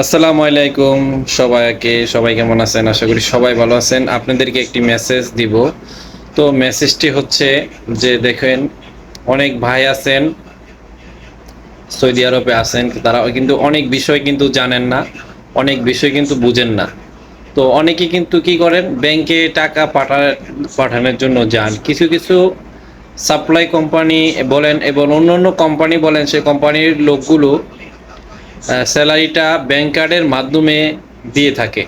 আসসালামু আলাইকুম সবাইকে, সবাই কেমন আছেন? আশা করি সবাই ভালো আছেন। আপনাদেরকে একটি মেসেজ দিব। তো মেসেজটি হচ্ছে যে, দেখেন, অনেক ভাই আছেন, সৌদি আরবে আছেন, তারা কিন্তু অনেক বিষয় কিন্তু জানেন না, অনেক বিষয় কিন্তু বুঝেন না। তো অনেকে কিন্তু কি করেন, ব্যাংকে টাকা পাঠা, পাঠানোর জন্য যান। কিছু কিছু সাপ্লাই কোম্পানি বলেন এবং অন্য অন্য কোম্পানি বলেন সেই কোম্পানির লোকগুলো স্যালারিটা ব্যাংক কার্ডের মাধ্যমে দিয়ে থাকে।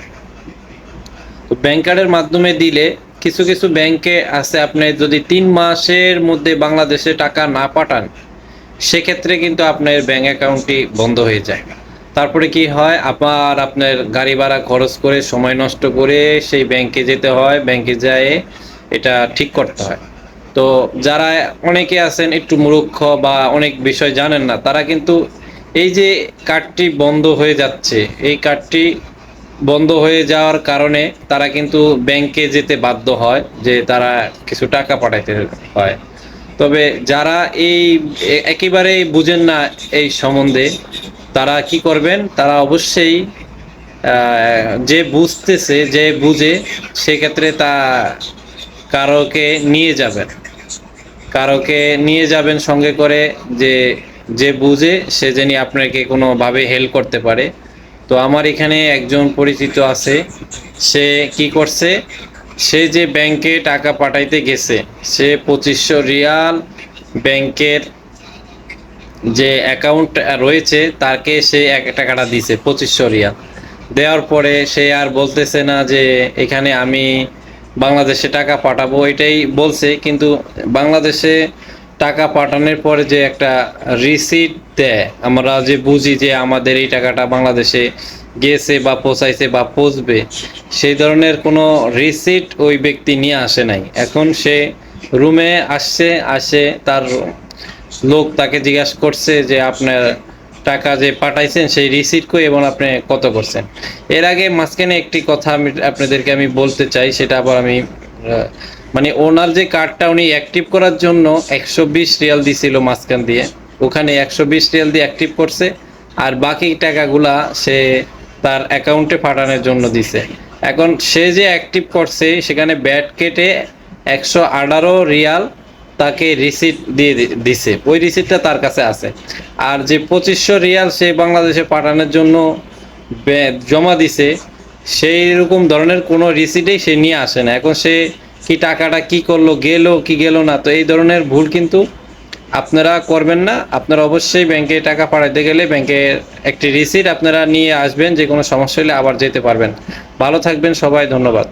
তো ব্যাংক কার্ডের মাধ্যমে দিলে কিছু কিছু ব্যাংকে আছে আপনি যদি তিন মাসের মধ্যে বাংলাদেশে টাকা না পাঠান, সেক্ষেত্রে কিন্তু আপনার ব্যাংক অ্যাকাউন্টটি বন্ধ হয়ে যায়। তারপরে কি হয়? আবার আপনার গাড়ি ভাড়া খরচ করে, সময় নষ্ট করে সেই ব্যাংকে যেতে হয়, ব্যাংকে যায়, এটা ঠিক করতে হয়। তো যারা অনেকে আছেন একটু মূর্খ বা অনেক বিষয় জানেন না, তারা কিন্তু এই যে কার্ডটি বন্ধ হয়ে যাচ্ছে, এই কার্ডটি বন্ধ হয়ে যাওয়ার কারণে তারা কিন্তু ব্যাংকে যেতে বাধ্য হয় যে তারা কিছু টাকা পাঠাইতে হয়। তবে যারা এই এ- একেবারেই বুঝেন না এই সম্বন্ধে, তারা কি করবেন? তারা অবশ্যই যে বুঝতেছে, যে বুঝে সেক্ষেত্রে তা কারোকে নিয়ে যাবেন। কারোকে নিয়ে যাবেন সঙ্গে করে যে যে বুঝে সে জানি আপনাকে কোনোভাবে হেল্প করতে পারে। তো আমার এখানে একজন পরিচিত আছে, সে কি করছে, সে যে ব্যাংকে টাকা পাঠাইতে গেছে, সে পঁচিশশো রিয়াল ব্যাংকের যে অ্যাকাউন্ট রয়েছে, তাকে সে এক টাকাটা দিছে, পঁচিশশো রিয়াল। দেওয়ার পরে সে আর বলতেছে না যে এখানে আমি বাংলাদেশে টাকা পাঠাবো, এটাই বলছে। কিন্তু বাংলাদেশে টাকা পাঠানোর পরে যে একটা রিসিট দেয়, আমরা যে বুঝি যে আমাদের এই টাকাটা বাংলাদেশে গেছে বা পৌঁছাইছে বা পৌঁছবে, সেই ধরনের কোনো রিসিট ওই ব্যক্তি নিয়ে আসে নাই। এখন সে রুমে আসছে, আসে তার লোক তাকে জিজ্ঞাসা করছে যে আপনার টাকা যে পাঠাইছেন সেই রিসিট কই এবং আপনি কত করছেন। এর আগে মাঝখানে একটি কথা আমি আপনাদেরকে আমি বলতে চাই, সেটা আবার আমি মানে ওনার যে কার্ডটা উনি অ্যাক্টিভ করার জন্য একশো বিশ রিয়াল দিছিল মাঝখান দিয়ে। ওখানে একশো বিশ রিয়াল দিয়ে অ্যাক্টিভ করছে, আর বাকি টাকাগুলা সে তার অ্যাকাউন্টে পাঠানোর জন্য দিছে। এখন সে যে অ্যাক্টিভ করছে, সেখানে ব্যাট কেটে একশো আঠারো রিয়াল তাকে রিসিট দিয়ে দিছে। ওই রিসিটটা তার কাছে আছে। আর যে পঁচিশশো রিয়াল সে বাংলাদেশে পাঠানোর জন্য জমা দিছে সেই রকম ধরনের কোনো রিসিটেই সে নিয়ে আসে না। এখন সে কি টাকাটা কি করল, গেল, কি গেল না, তো এই ধরনের ভুল কিন্তু আপনারা করবেন না। আপনারা অবশ্যই ব্যাংকে টাকা পাঠাতে গেলে ব্যাংকের একটি রিসিট আপনারা নিয়ে আসবেন যে কোনো সমস্যা হলে আবার যেতে পারবেন। ভালো থাকবেন সবাই, ধন্যবাদ।